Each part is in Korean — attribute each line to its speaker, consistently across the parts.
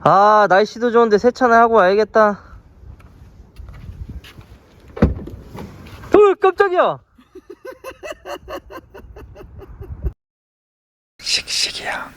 Speaker 1: 아 날씨도 좋은데 세차나 하고 와야겠다 으 깜짝이야
Speaker 2: 씩씩이야.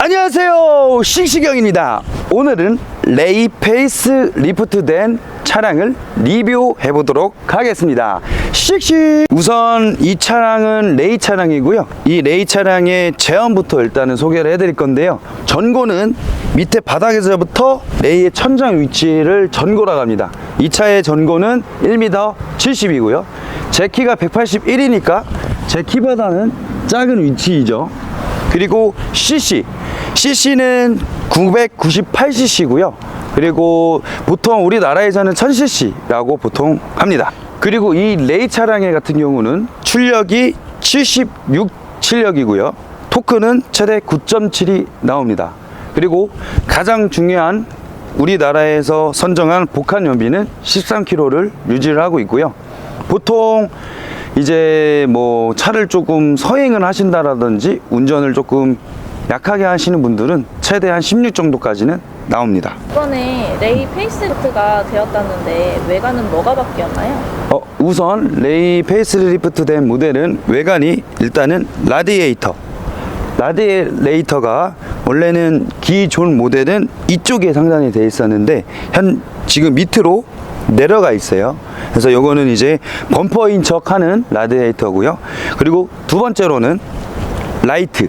Speaker 2: 안녕하세요. 씩씩형입니다. 오늘은 레이 페이스 리프트된 차량을 리뷰해 보도록 하겠습니다. 씩씩! 우선 이 차량은 레이 차량이고요. 이 레이 차량의 제원부터 일단은 소개를 해 드릴 건데요. 전고는 밑에 바닥에서부터 레이의 천장 위치를 전고라고 합니다. 이 차의 전고는 1m 70이고요. 제 키가 181이니까 제 키보다는 작은 위치이죠. 그리고 CC. CC는 998cc고요. 그리고 보통 우리나라에서는 1000cc라고 보통 합니다. 그리고 이 레이 차량의 같은 경우는 출력이 76 출력이고요. 토크는 최대 9.7이 나옵니다. 그리고 가장 중요한 우리나라에서 선정한 복합 연비는 13km를 유지를 하고 있고요. 보통 이제 뭐 차를 조금 서행을 하신다라든지 운전을 조금 약하게 하시는 분들은 최대한 16 정도까지는 나옵니다.
Speaker 3: 이번에 레이 페이스리프트가 되었다는데 외관은 뭐가 바뀌었나요?
Speaker 2: 어, 우선 레이 페이스리프트 된 모델은 외관이 일단은 라디에이터. 라디에이터가 원래는 기존 모델은 이쪽에 상단이 되어 있었는데 현 지금 밑으로 내려가 있어요. 그래서 요거는 이제 범퍼인 척 하는 라디에이터고요. 그리고 두 번째로는 라이트.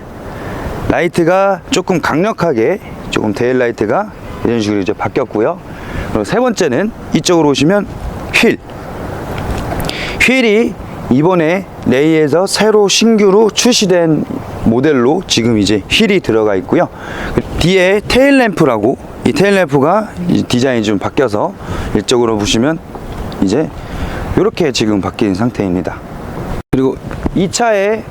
Speaker 2: 라이트가 조금 강력하게 조금 데일라이트가 이런 식으로 이제 바뀌었고요. 그리고 세 번째는 이쪽으로 오시면 휠. 휠이 이번에 레이에서 새로 신규로 출시된 모델로 지금 이제 휠이 들어가 있고요. 뒤에 테일 램프라고 이 테일 램프가 이 디자인이 좀 바뀌어서 이쪽으로 보시면 이제 이렇게 지금 바뀐 상태입니다. 그리고 이 차의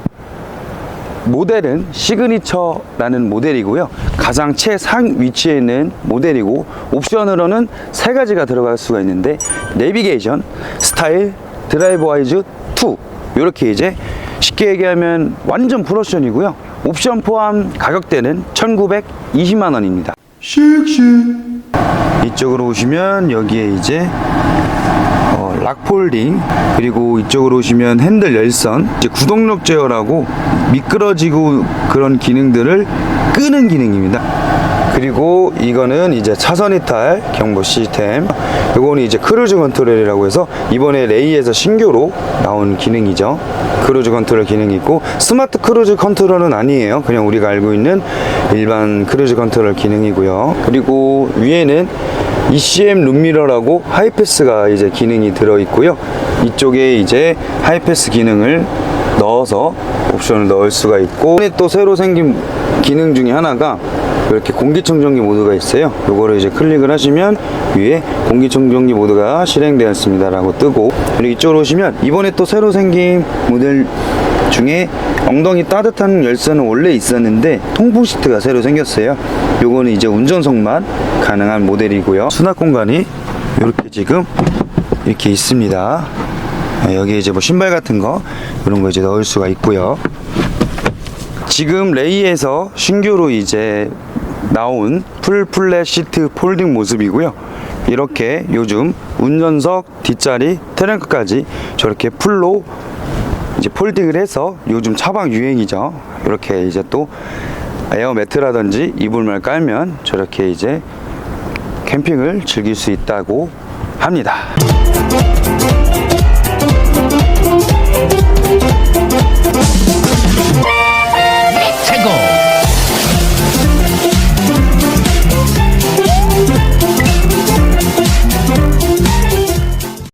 Speaker 2: 모델은 시그니처라는 모델이고요. 가장 최상 위치에 있는 모델이고 옵션으로는 세 가지가 들어갈 수가 있는데 내비게이션, 스타일, 드라이브 와이즈 2 이렇게 이제 쉽게 얘기하면 완전 풀옵션이고요. 옵션 포함 가격대는 1,920만 원입니다. 이쪽으로 오시면 여기에 이제 어, 락폴딩 그리고 이쪽으로 오시면 핸들 열선 이제 구동력 제어라고 미끄러지고 그런 기능들을 끄는 기능입니다 그리고 이거는 이제 차선 이탈 경보 시스템. 이거는 이제 크루즈 컨트롤이라고 해서 이번에 레이에서 신규로 나온 기능이죠. 크루즈 컨트롤 기능이 있고 스마트 크루즈 컨트롤은 아니에요. 그냥 우리가 알고 있는 일반 크루즈 컨트롤 기능이고요. 그리고 위에는 ECM 룸미러라고 하이패스가 이제 기능이 들어 있고요. 이쪽에 이제 하이패스 기능을 넣어서 옵션을 넣을 수가 있고 또 새로 생긴 기능 중에 하나가 이렇게 공기청정기 모드가 있어요. 요거를 이제 클릭을 하시면 위에 공기청정기 모드가 실행되었습니다 라고 뜨고 그리고 이쪽으로 오시면 이번에 또 새로 생긴 모델 중에 엉덩이 따뜻한 열선은 원래 있었는데 통풍 시트가 새로 생겼어요. 요거는 이제 운전석만 가능한 모델이고요. 수납 공간이 이렇게 지금 이렇게 있습니다. 아, 여기 이제 뭐 신발 같은 거 이런 거 이제 넣을 수가 있고요. 지금 레이에서 신규로 이제 나온 풀 플랫 시트 폴딩 모습이고요. 이렇게 요즘 운전석 뒷자리 트렁크까지 저렇게 풀로 이제 폴딩을 해서 요즘 차박 유행이죠. 이렇게 이제 또 에어 매트라든지 이불만 깔면 저렇게 이제 캠핑을 즐길 수 있다고 합니다.